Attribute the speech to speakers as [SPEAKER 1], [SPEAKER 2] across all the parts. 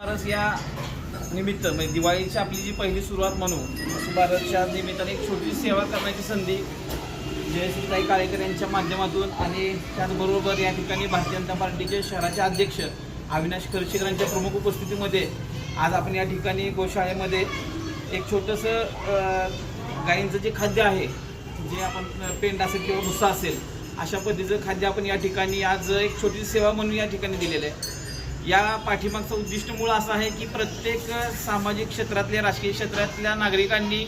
[SPEAKER 1] बारस या निमित्त म्हणजे दिवाळीची आपली जी पहिली सुरुवात म्हणू वसुबारसच्या निमित्ताने एक छोटी सेवा करण्याची संधी जयश्रीताई काळेकर यांच्या माध्यमातून आणि त्याचबरोबर या ठिकाणी भारतीय जनता पार्टीचे शहराचे अध्यक्ष अविनाश खर्शीकर यांच्या प्रमुख उपस्थितीमध्ये आज आपण या ठिकाणी गोशाळेमध्ये एक छोटंसं गायींचं जे खाद्य आहे जे आपण पेंड असेल किंवा भुस्सा असेल अशा पद्धतीचं खाद्य आपण या ठिकाणी आज एक छोटी सेवा म्हणून या ठिकाणी दिलेलं आहे. या पाठीमागचं उद्दिष्ट मूळ असं आहे की प्रत्येक सामाजिक क्षेत्रातल्या राजकीय क्षेत्रातल्या नागरिकांनी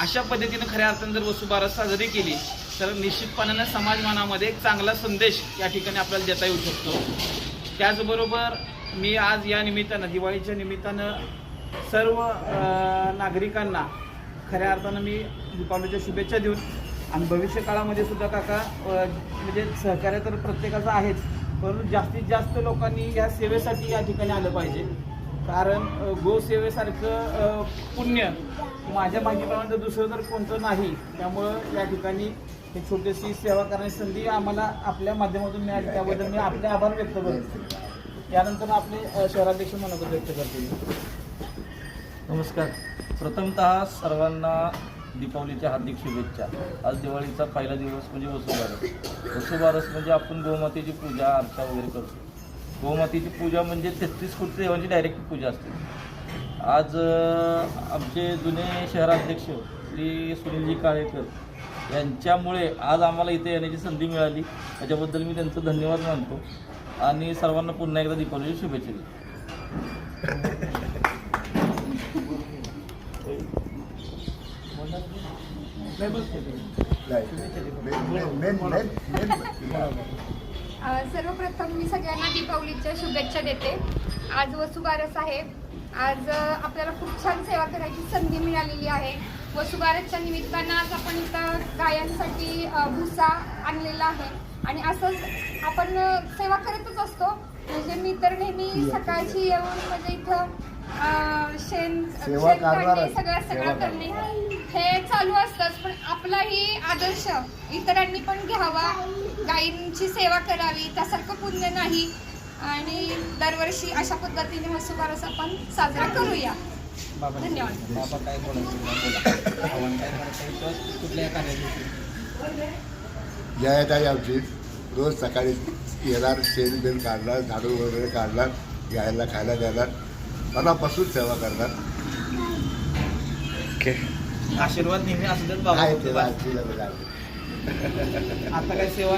[SPEAKER 1] अशा पद्धतीनं खऱ्या अर्थानं जर वसुबारस साजरी केली तर निश्चितपणानं समाजमानामध्ये एक चांगला संदेश या ठिकाणी आपल्याला देता येऊ शकतो. त्याचबरोबर मी आज या निमित्तानं दिवाळीच्या निमित्तानं सर्व नागरिकांना खऱ्या अर्थानं मी दीपावलीच्या शुभेच्छा देऊन आणि भविष्य काळामध्ये सुद्धा काका म्हणजे सहकार्य तर प्रत्येकाचं आहेच परंतु जास्तीत जास्त लोकांनी या सेवेसाठी या ठिकाणी आलं पाहिजे. कारण गोसेवेसारखं पुण्य माझ्या माहितीप्रमाणे दुसरं तर कोणतं नाही. त्यामुळं या ठिकाणी एक छोटीशी सेवा करण्याची संधी आम्हाला आपल्या माध्यमातून मिळाली. त्याबद्दल मी आपले आभार व्यक्त करतो. त्यानंतर आपले शहराध्यक्ष मनोगत व्यक्त करतील.
[SPEAKER 2] नमस्कार. प्रथमतः सर्वांना दीपावलीच्या हार्दिक शुभेच्छा. आज दिवाळीचा पहिला दिवस म्हणजे वसुबारस. वसुबारस म्हणजे आपण गोमातेची पूजा अर्चा वगैरे करतो. गोमातेची पूजा म्हणजे तेहतीस कोटी देवांची डायरेक्ट पूजा असते. आज आमचे जुने शहराध्यक्ष श्री सुनीलजी काळेकर यांच्यामुळे आज आम्हाला इथे येण्याची संधी मिळाली. त्याच्याबद्दल मी त्यांचं धन्यवाद मानतो. आणि सर्वांना पुन्हा एकदा दीपावलीची शुभेच्छा देतो.
[SPEAKER 3] सर्वप्रथम मी सगळ्यांना दीपावलीच्या शुभेच्छा देते. आज वसुबारस आहे. आज आपल्याला खूप छान सेवा करायची संधी मिळालेली आहे. वसुबारसच्या निमित्तानं आज आपण इथं गायांसाठी भुसा आणलेला आहे. आणि असंच आपण सेवा करतच असतो. म्हणजे मी तर नेहमी सकाळची येऊन म्हणजे इथं शेण शेण काढणे. सगळं सगळं करणे. हे चालू असतंच पण आपलाही आदर्श इतरांनी पण घ्यावा. गायींची सेवा करावी त्यासारखं पुण्य नाही. आणि दरवर्षी अशा पद्धतीने वसुबारस आपण साजरा करूया.
[SPEAKER 1] बाबा
[SPEAKER 3] धन्यवाद.
[SPEAKER 1] बाबा काय
[SPEAKER 4] जयाताई आमची रोज सकाळी येणार शेण बिल काढणार झाडू वगैरे काढणार गायला खायला देणार. मनापासून सेवा करणार.
[SPEAKER 1] आशीर्वाद नेहमी असू देत बाबा. आता काय सेवा